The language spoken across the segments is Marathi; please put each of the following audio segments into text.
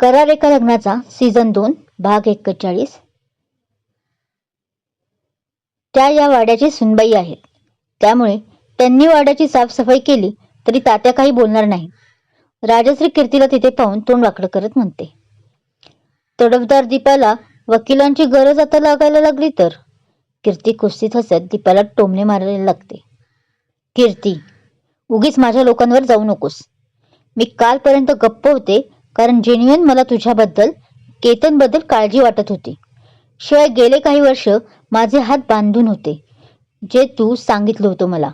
करार एका लग्नाचा सीझन दोन भाग एक्केचाळीस. त्या या वाड्याची सुनबाई आहेत. त्यामुळे त्यांनी वाड्याची साफसफाई केली तरी तात्या काही बोलणार नाही. राजश्री कीर्तीला तिथे पाहून तोंड वाकडं करत म्हणते तडफदार दीपाला वकिलांची गरज आता लागायला लागली तर? कीर्ती कुस्तीत हसत दीपाला टोमणे मारायला लागते. कीर्ती उगीच माझ्या लोकांवर जाऊ नकोस. मी कालपर्यंत गप्प होते कारण जेन्युइन मला तुझ्याबद्दल केतनबद्दल काळजी वाटत होती. शिवाय गेले काही वर्ष माझे हात बांधून होते जे तू सांगितलं होतं मला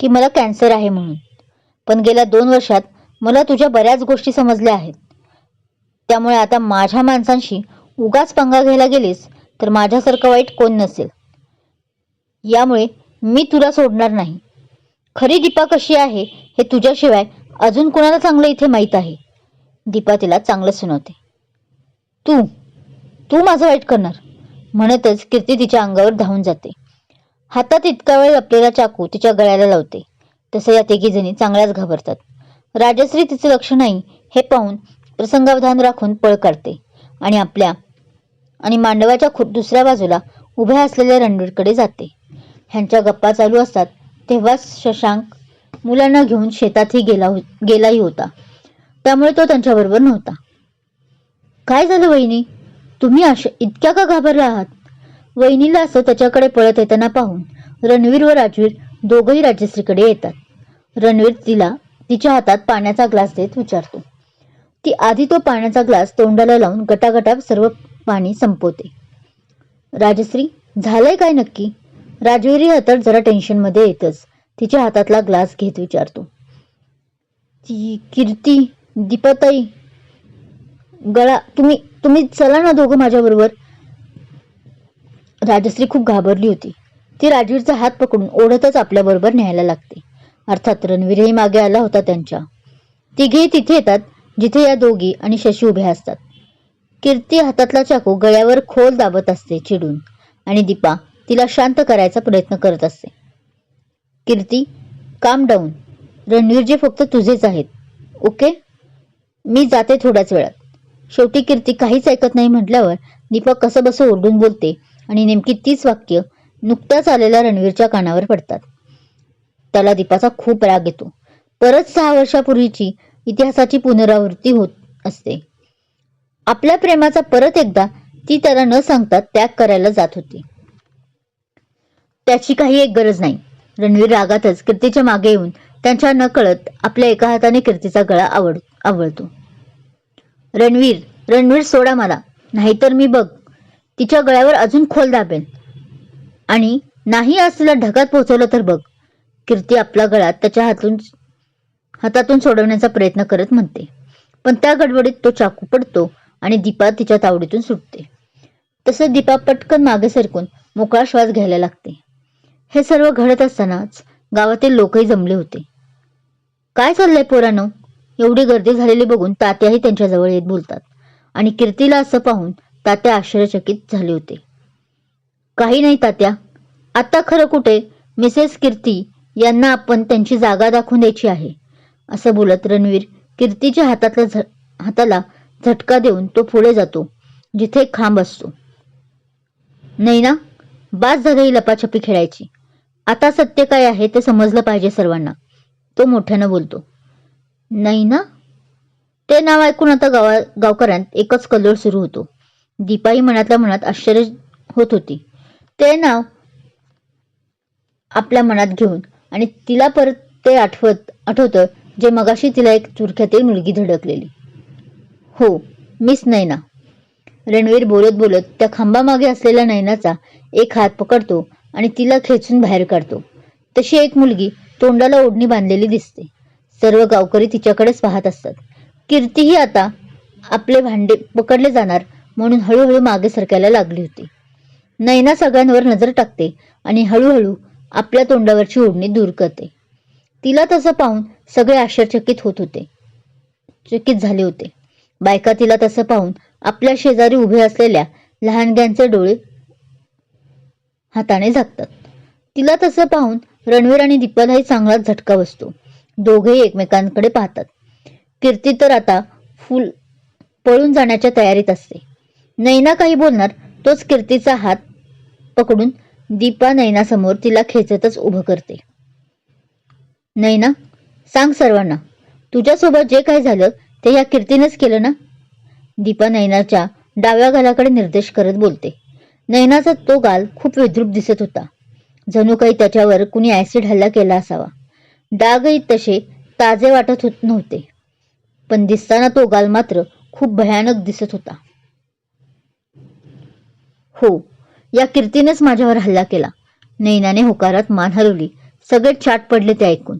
की मला कॅन्सर आहे म्हणून. पण गेल्या दोन वर्षात मला तुझ्या बऱ्याच गोष्टी समजल्या आहेत. त्यामुळे आता माझ्या माणसांशी उगाच पंगा घ्यायला गेलीस तर माझ्यासारखं वाईट कोण नसेल. यामुळे मी तुला सोडणार नाही. खरी दीपा कशी आहे हे तुझ्याशिवाय अजून कोणाला चांगलं इथे माहीत आहे? दीपा तिला चांगलं सुनवते. तू तू माझं वाईट करणार म्हणतच कीर्ती तिच्या अंगावर धावून जाते. हातात इतका वेळ लपलेला चाकू तिच्या गळ्याला लावते. तसं या तिघीजणी चांगल्याच घाबरतात. राजश्री तिचे लक्ष नाही हे पाहून प्रसंगावधान राखून पळ काढते आणि आपल्या आणि मांडवाच्या खु दुसऱ्या बाजूला उभ्या असलेल्या रणवीरकडे जाते. ह्यांच्या गप्पा चालू असतात तेव्हाच शशांक मुलांना घेऊन शेतातही गेला हो गेलाही होता. त्यामुळे तो त्यांच्याबरोबर नव्हता. काय झालं वहिनी? तुम्ही अशा इतक्या का घाबरला आहात? वहिनीला असं त्याच्याकडे पळत येताना पाहून रणवीर व राजवीर दोघंही राजश्रीकडे येतात. रणवीर तिला तिच्या हातात पाण्याचा ग्लास देत विचारतो. ती आधी तो पाण्याचा ग्लास तोंडाला लावून गटागटा सर्व पाणी संपवते. राजश्री झालंय काय नक्की? राजवीरही हातात जरा टेन्शनमध्ये येतच. तिच्या हातातला ग्लास घेत विचारतो. ती कीर्ती दीपाताई गळा तुम्ही तुम्ही चला ना दोघं माझ्याबरोबर. राजश्री खूप घाबरली होती. ती राजवीरचा हात पकडून ओढतच आपल्याबरोबर न्यायला लागते. अर्थात रणवीरही मागे आला होता त्यांच्या. तिघेही तिथे येतात जिथे या दोघी आणि शशी उभ्या असतात. कीर्ती हातातला चाकू गळ्यावर खोल दाबत असते चिडून आणि दीपा तिला शांत करायचा प्रयत्न करत असते. कीर्ती काम डाऊन. रणवीरजी फक्त तुझेच आहेत. ओके? मी जाते थोड्याच वेळात. शेवटी कीर्ती काहीच ऐकत नाही म्हटल्यावर दीपक कसं बसं ओरडून बोलते आणि नेमकी तीच वाक्य नुकत्याच आलेल्या रणवीरच्या कानावर पडतात. त्याला दीपाचा खूप राग येतो. परत सहा वर्षापूर्वीची इतिहासाची पुनरावृत्ती होत असते. आपल्या प्रेमाचा परत एकदा ती त्याला न सांगता त्याग करायला जात होती. त्याची काही एक गरज नाही. रणवीर रागातच कीर्तीच्या मागे येऊन त्यांच्या नकळत आपल्या एका हाताने कीर्तीचा गळा आवडतो. आवळतो रणवीर रणवीर सोडा मला नाहीतर मी बघ. तिच्या गळ्यावर अजून खोल दाबेन. आणि नाही आज तिला ढगात पोहोचवलं तर बघ. कीर्ती आपला गळा त्याच्या हातून हातातून सोडवण्याचा प्रयत्न करत म्हणते. पण त्या गडबडीत तो चाकू पडतो आणि दीपा तिच्या तावडीतून सुटते. तसं दीपा पटकन मागे सरकून मोकळा श्वास घ्यायला लागते. हे सर्व घडत असतानाच गावातील लोकही जमले होते. काय चाललंय पोरानो? एवढी गर्दी झालेली बघून तात्याही त्यांच्याजवळ येत बोलतात. आणि कीर्तीला असं पाहून तात्या आश्चर्यचकित झाले होते. काही नाही तात्या. आता खरं कुठे? मिसेस कीर्ती यांना आपण त्यांची जागा दाखवून द्यायची आहे असं बोलत रणवीर कीर्तीच्या हातातला झ हाताला झटका देऊन तो पुढे जातो जिथे एक खांब असतो. नाही ना? बास झाली लपाछपी खेळायची. आता सत्य काय आहे ते समजलं पाहिजे सर्वांना तो मोठ्यानं बोलतो. नाही ना? ते नाव ऐकून आता गावा गावकऱ्यांत एकच कल्लोळ सुरू होतो. दीपाई मनातल्या मनात आश्चर्य होत होती. ते नाव आपल्या मनात घेऊन आणि तिला परत ते आठवत आठवतं जे मगाशी तिला एक चुरख्यातील मुलगी धडकलेली. हो मिस नैना रणवीर बोलत बोलत त्या खांबामागे असलेल्या नैनाचा एक हात पकडतो आणि तिला खेचून बाहेर काढतो. तशी एक मुलगी तोंडाला ओढणी बांधलेली दिसते. सर्व गावकरी तिच्याकडेच पाहत असतात. कीर्तीही आता आपले भांडे पकडले जाणार म्हणून हळूहळू मागे सरकायला लागली होती. नैना सगळ्यांवर नजर टाकते आणि हळूहळू आपल्या तोंडावरची ओढणी दूर करते. तिला तसं पाहून सगळे आश्चर्यचकित होत होते. चकित झाले होते. बायका तिला तसं पाहून आपल्या शेजारी उभे असलेल्या लहानग्यांचे डोळे हाताने झाकतात. तिला तसं पाहून रणवीर आणि दीपालाही चांगलाच झटका बसतो. दोघेही एकमेकांकडे पाहतात. कीर्ती तर आता फुल पळून जाण्याच्या तयारीत असते. नैना काही बोलणार तोच कीर्तीचा हात पकडून दीपा नैनासमोर तिला खेचतच उभं करते. नैना सांग सर्वांना तुझ्यासोबत जे काही झालं ते या कीर्तीनेच केलं ना? दीपा नैनाच्या डाव्या गालाकडे निर्देश करत बोलते. नैनाचा तो गाल खूप विद्रूप दिसत होता. जणू काही त्याच्यावर कुणी ऍसिड हल्ला केला असावा. डागही तसे ताजे वाटत होत नव्हते. पण दिसताना तो गाल मात्र खूप भयानक दिसत होता. हो या कीर्तीनेच माझ्यावर हल्ला केला. नैनाने होकारात मान हलवली सगळे छाट पडले ते ऐकून.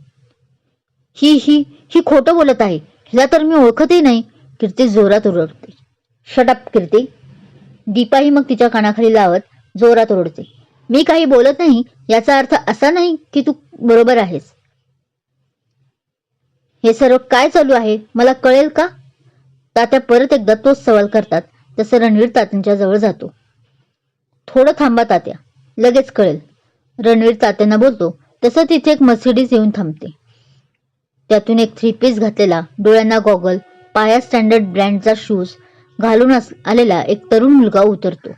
ही ही ही खोटं बोलत आहे. हिला तर मी ओळखतही नाही. कीर्ती जोरात ओरडते. शटअप कीर्ती. दीपाही मग तिच्या कानाखाली लावत जोरात ओरडते. मी काही बोलत नाही. याचा अर्थ असा नाही की तू बरोबर आहेस. हे सर्व काय चालू आहे? मला कळेल का? तात्या परत एकदा तोच सवाल करतात तसं रणवीर तात्यांच्या जवळ जातो. थोडं थांबा तात्या लगेच कळेल. रणवीर तात्यांना बोलतो तसं तिथे एक मर्सिडीज येऊन थांबते. त्यातून एक थ्री पीस घातलेला डोळ्यांना गॉगल पाया स्टँडर्ड ब्रँडचा शूज घालून आलेला एक तरुण मुलगा उतरतो.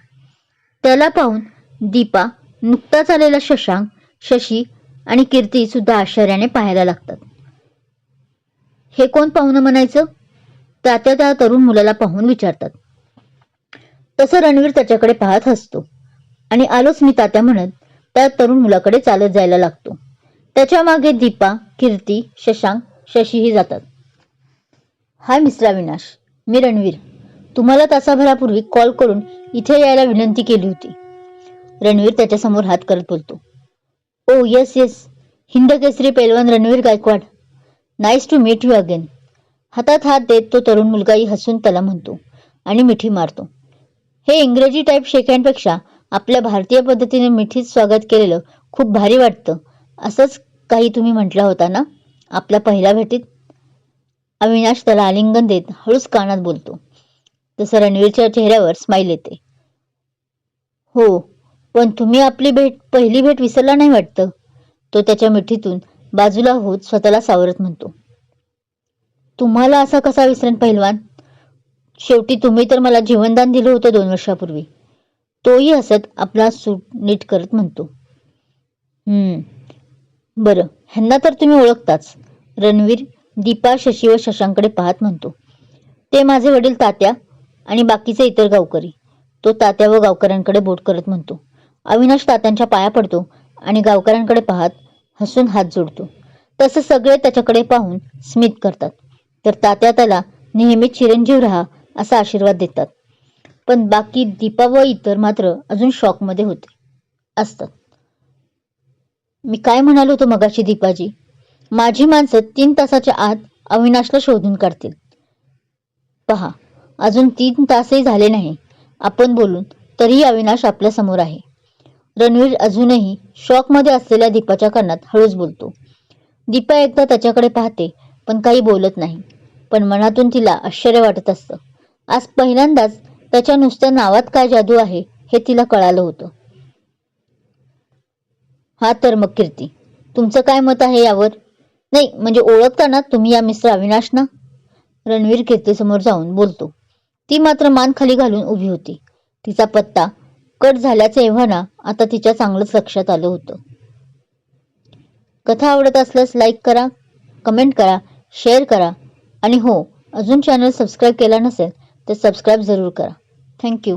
त्याला पाहून दीपा नुकताच आलेला शशांक शशी आणि कीर्ती सुद्धा आश्चर्याने पाहायला लागतात. हे कोण पाहुणं म्हणायचं? तात्या त्या तरुण मुलाला पाहून विचारतात. तसं रणवीर त्याच्याकडे पाहत हसतो. आणि आलोच मी तात्या म्हणत त्या तरुण मुलाकडे चालत जायला लागतो. त्याच्यामागे दीपा कीर्ती शशांक शशीही जातात. हाय मिस्टर अविनाश मी रणवीर. तुम्हाला तासाभरापूर्वी कॉल करून इथे यायला विनंती केली होती. रणवीर त्याच्यासमोर हात करत बोलतो. Oh yes yes Hind Kesari पैलवान Ranveer Gaikwad. Nice to meet you again हातात हात देत तो तरुण मुलगाही हसून त्याला म्हणतो आणि मिठी मारतो. हे इंग्रजी टाईप शेकँडपेक्षा आपल्या भारतीय पद्धतीने मिठीत स्वागत केलेलं खूप भारी वाटतं. असंच काही तुम्ही म्हटला होता ना? आपल्या पहिल्या भेटीत? अविनाश त्याला आलिंगन देत हळूच कानात बोलतो. तसं रणवीरच्या चेहऱ्यावर स्माईल येते. हो पण तुम्ही आपली भेट पहिली भेट विसरला नाही वाटतं? तो त्याच्या मिठीतून बाजूला होत स्वतःला सावरत म्हणतो. तुम्हाला असा कसा विसरेन पहिलवान शेवटी तुम्ही तर मला जीवनदान दिलं होतं दोन वर्षापूर्वी. तोही हसत आपला सूट नीट करत म्हणतो. हम्म. बरं. ह्यांना तर तुम्ही ओळखताच. रणवीर दीपा शशी व शशांकडे पाहत म्हणतो. ते माझे वडील तात्या आणि बाकीचे इतर गावकरी. तो तात्या व गावकऱ्यांकडे बोट करत म्हणतो. अविनाश तात्यांच्या पाया पडतो आणि गावकऱ्यांकडे पाहत हसून हात जोडतो. तसं सगळे त्याच्याकडे पाहून स्मित करतात. तर तात्या त्याला नेहमी चिरंजीव राहा असा आशीर्वाद देतात. पण बाकी दीपा व इतर मात्र अजून शॉकमध्ये होते. असतात. मी काय म्हणालो होतो मगाशी दीपाजी? माझी माणसं तीन तासाच्या आत अविनाशला शोधून काढतील. पहा अजून तीन तासही झाले नाही. आपण बोलून तरीही अविनाश आपल्यासमोर आहे. रणवीर अजूनही शॉकमध्ये असलेल्या दीपाच्या कानात हळूच बोलतो. दीपा एकदा त्याच्याकडे पाहते पण काही बोलत नाही. पण मनातून तिला आश्चर्य वाटत असतं. आज पहिल्यांदाच त्याच्या नुसत्या नावात काय जादू आहे हे तिला कळालं होतं. हा तर मग कीर्ती तुमचं काय मत आहे यावर? नाही म्हणजे ओळखताना तुम्ही या मिस्टर अविनाश ना? रणवीर कीर्तीसमोर जाऊन बोलतो. ती मात्र मान खाली घालून उभी होती. तिचा पत्ता कट झाल्याचे एव्हाना आता तिच्या चांगलंच लक्षात आलं होतं. कथा आवडत असल्यास लाईक करा कमेंट करा शेअर करा आणि हो अजून चॅनल सबस्क्राईब केला नसेल तर सबस्क्राईब जरूर करा. थँक्यू